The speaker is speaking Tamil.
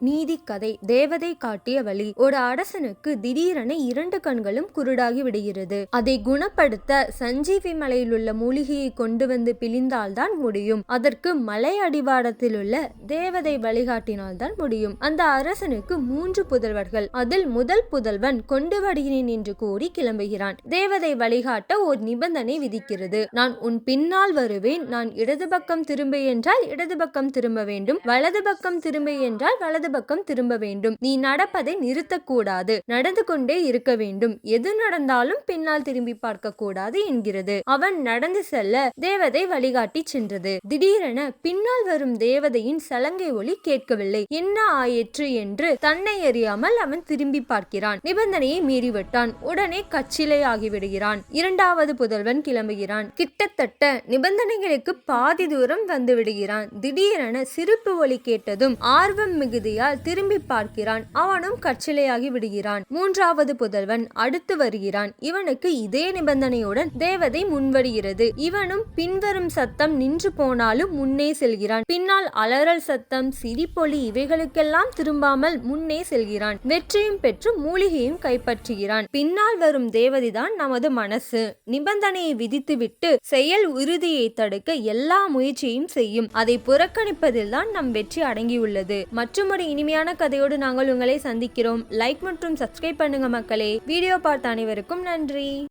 நீதி கதை தேவதை காட்டிய வழி. ஒரு அரசனுக்கு திடீரென இரண்டு கண்களும் குருடாகி விடுகிறது. அதை குணப்படுத்த சஞ்சீவி மலையில் உள்ள மூலிகையை கொண்டு வந்து பிழிந்தால்தான் முடியும். அதற்கு மலை அடிவாரத்தில் உள்ள தேவதை வழிகாட்டினால்தான் முடியும். அந்த அரசனுக்கு மூன்று புதல்வர்கள். அதில் முதல் புதல்வன் கொண்டு வருகிறேன் என்று கூறி கிளம்புகிறான். தேவதை வழிகாட்ட ஒரு நிபந்தனை விதிக்கிறது. நான் உன் பின்னால் வருவேன். நான் இடது பக்கம் திரும்ப என்றால் இடது பக்கம் திரும்ப வேண்டும். வலது பக்கம் திரும்ப என்றால் வலது பக்கம் திரும்ப வேண்டும். நீ நடப்பதை நிறுத்தக்கூடாது. நடந்து கொண்டே இருக்க வேண்டும். எது நடந்தாலும் பின்னால் திரும்பி பார்க்க கூடாது என்கிறது. அவன் நடந்து செல்ல தேவதை வழிகாட்டி சென்றது. திடீரென பின்னால் வரும் தேவதையின் சலங்கை ஒளி கேட்கவில்லை. என்ன ஆயிற்று என்று தன்னை அறியாமல் அவன் திரும்பி பார்க்கிறான். நிபந்தனையை மீறிவிட்டான். உடனே கச்சிலை ஆகிவிடுகிறான். இரண்டாவது புதல்வன் கிளம்புகிறான். கிட்டத்தட்ட நிபந்தனைகளுக்கு பாதி தூரம் வந்து விடுகிறான். திடீரென சிரிப்பு ஒலி கேட்டதும் ஆர்வம் மிகுதியால் திரும்பி பார்க்கிறான். அவனும் கச்சிலையாகி விடுகிறான். மூன்றாவது புதல்வன் அடுத்து வருகிறான். இவனுக்கு இதே நிபந்தனையுடன் தேவதை முன்வருகிறது. இவனும் பின்வரும் சத்தம் நின்று போனாலும் முன்னே செல்கிறான். பின்னால் அலறல் சத்தம் சிரிப்பொலி இவைகளுக்கெல்லாம் திரும்பாமல் முன்னே செல்கிறான். வெற்றியும் பெற்று மூலிகையும் கைப்பற்றுகிறான். பின்னால் வரும் தேவதைதான் நமது மனசு. நிபந்தனையை விதித்துவிட்டு செயல் உறுதியை தடுக்க எல்லா முயற்சியும் செய்யும். அதை புறக்கணிப்பதில் தான் நம் வெற்றி அடங்கியுள்ளது. மற்றும் ஒரு இனிமையான கதையோடு நாங்கள் உங்களை சந்திக்கிறோம். லைக் மற்றும் சப்ஸ்கிரைப் பண்ணுங்க மக்களே. வீடியோ பார்த்த அனைவருக்கும் நன்றி.